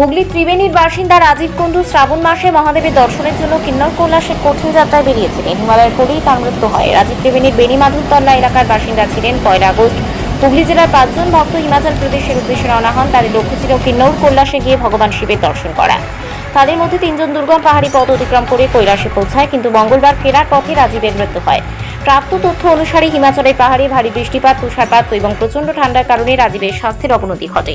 হুগলি ত্রিবেণীর বাসিন্দা রাজীব কুণ্ডু শ্রাবণ মাসে মহাদেবের দর্শনের জন্য কিন্নর কৈলাসের কঠিন যাত্রায় বেরিয়েছিলেন হিমালয়ের পরেই তার মৃত্যু হয়। রাজীব ত্রিবেণীর বেণীমাধবতল্লা এলাকার বাসিন্দা ছিলেন পয়লা আগস্ট। হুগলি জেলার পাঁচজন ভক্ত হিমাচল প্রদেশের উদ্দেশ্যে রওনা হন। তাদের লক্ষ্য ছিল কিন্নৌর কৈলাসে গিয়ে ভগবান শিবের দর্শন করা। তাদের মধ্যে তিনজন দুর্গম পাহাড়ি পথ অতিক্রম করে কৈলাসে পৌঁছায়, কিন্তু মঙ্গলবার ফেরার পথে রাজীবের মৃত্যু হয়। প্রাপ্ত তথ্য অনুসারে হিমাচলের পাহাড়ে ভারী বৃষ্টিপাত, তুষারপাত এবং প্রচণ্ড ঠান্ডার কারণে রাজীবের স্বাস্থ্যের অবনতি ঘটে।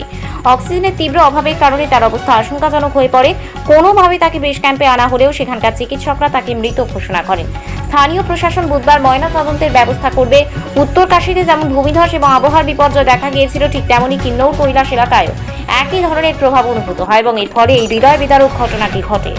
অক্সিজেনের তীব্র অভাবের কারণে তার অবস্থা আশঙ্কাজনক হয়ে পড়ে। কোনোভাবে তাকে বেশ ক্যাম্পে আনা হলেও সেখানকার চিকিৎসকরা তাকে মৃত ঘোষণা করেন। স্থানীয় প্রশাসন বুধবার ময়না তদন্তের ব্যবস্থা করবে। উত্তর কাশীতে যেমন ভূমিধস এবং আবহাওয়ার বিপর্যয় দেখা গিয়েছিল, ঠিক তেমনই কিন্নৌর কৈলাস এলাকায়ও একই ধরনের প্রভাব অনুভূত হয় এবং এর ফলে এই হৃদয় বিদারক ঘটনাটি ঘটে।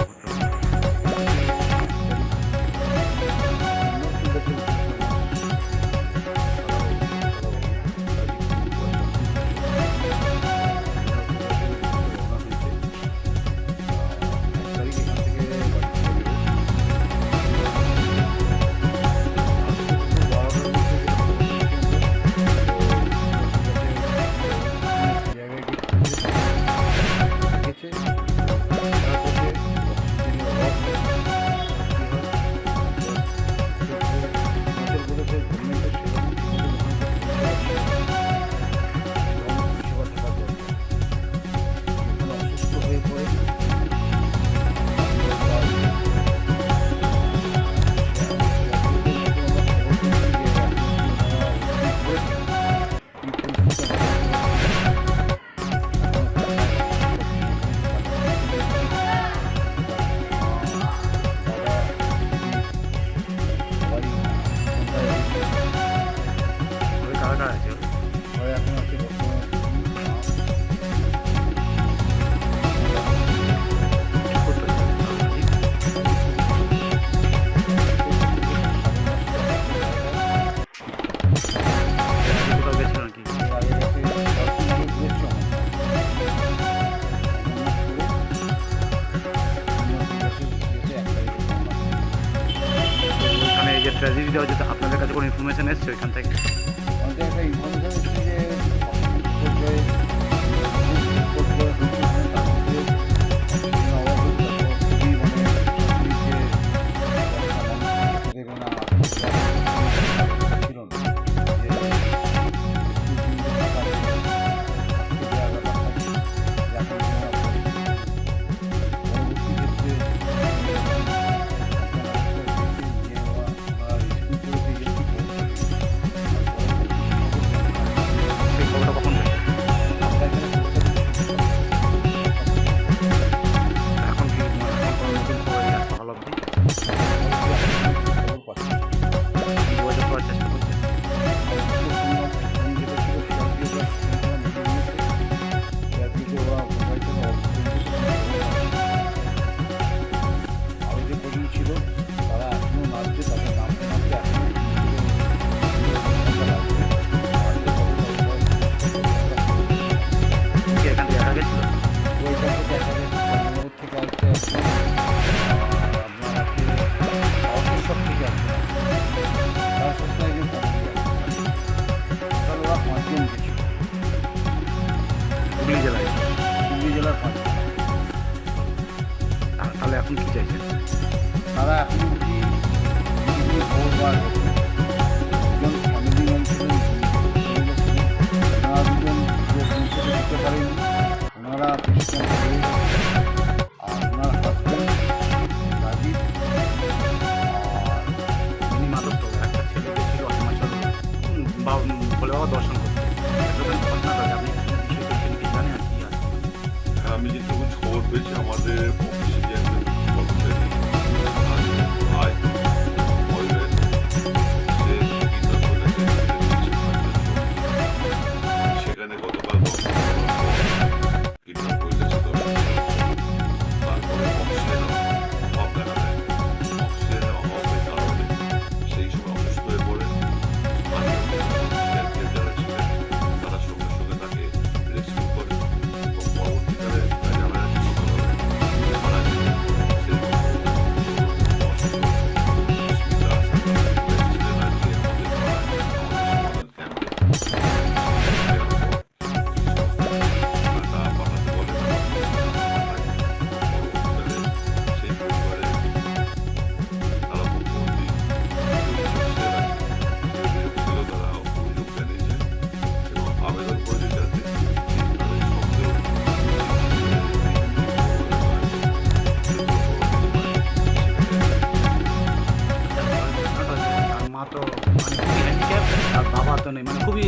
ওইখানে দেওয়া যে ট্র্যাজেডিটা আপনাদের কাছে কোনো ইনফরমেশন এসছে ওইখান থেকে। হ্যাঁ, আমি যেটুকু খবর পেয়েছি আমাদের নেই মানে খুবই